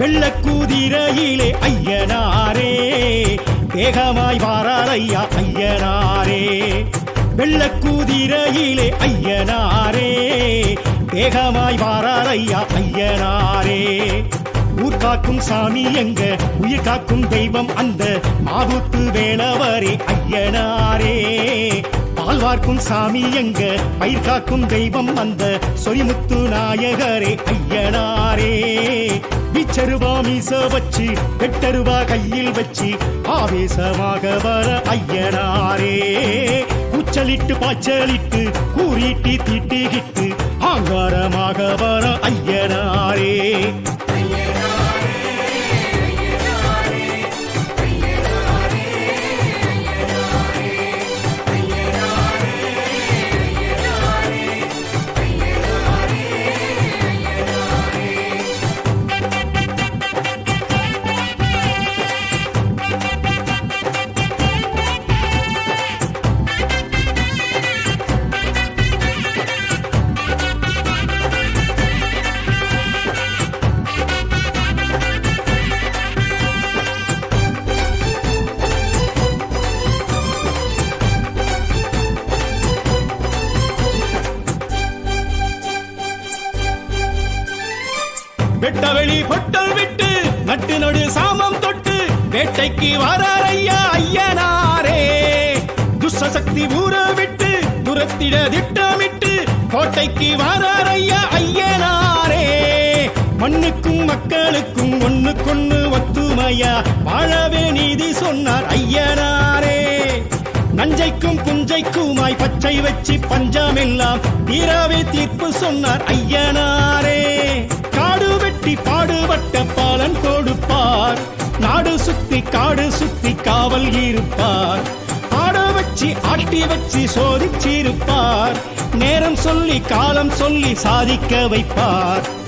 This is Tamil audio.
வெள்ள குதிரையிலே ஐயனாரே வேகமாய் வாரார் ஐயா ஐயனாரே வெள்ளக்கூதிரையிலே ஐயனாரே வேகமாய் வாரார் ஐயா ஐயனாரே. ஊர் காக்கும் சாமி எங்க உயிர் காக்கும் தெய்வம் அந்த மாவுத்து வேளவரே ஐயனாரே. பால் வார்க்கும் சாமி எங்க பயிர் காக்கும் தெய்வம் அந்த சொரிமுத்து நாயகரே ஐயனாரே. விச்சருவா மீச வச்சு எட்டருவா கையில் வச்சு ஆவேசமாக வர ஐயனாரே. கூச்சலிட்டு பாச்சலிட்டு கூறிட்டு தீட்டிக்கிட்டு ஆங்காரமாக வர ஐயனாரே. வெட்ட வெளி பொட்டல் விட்டு நட்டு நடு சாமம் தொட்டு வேட்டைக்கு வாரார் ஐயா ஐயனாரே. துஷ்டசக்தி ஊற விட்டு துரத்திட திட்டமிட்டு கோட்டைக்கு வாரார் ஐயா ஐயனாரே. மண்ணுக்கும் மக்களுக்கும் ஒண்ணுக்கொண்ணு ஒத்துமையா வாழவே நீதி சொன்னார் ஐயனாரே. நஞ்சைக்கும் புஞ்சைக்குமாய் பச்சை வச்சு பஞ்சமெல்லாம் தீராவே தீர்ப்பு சொன்னார் ஐயனாரே. சுத்தி காடு சுத்தி காவல் இருப்பார். ஆட வச்சு ஆட்டி வச்சு சோதிச்சிருப்பார். நேரம் சொல்லி காலம் சொல்லி சாதிக்க வைப்பார்.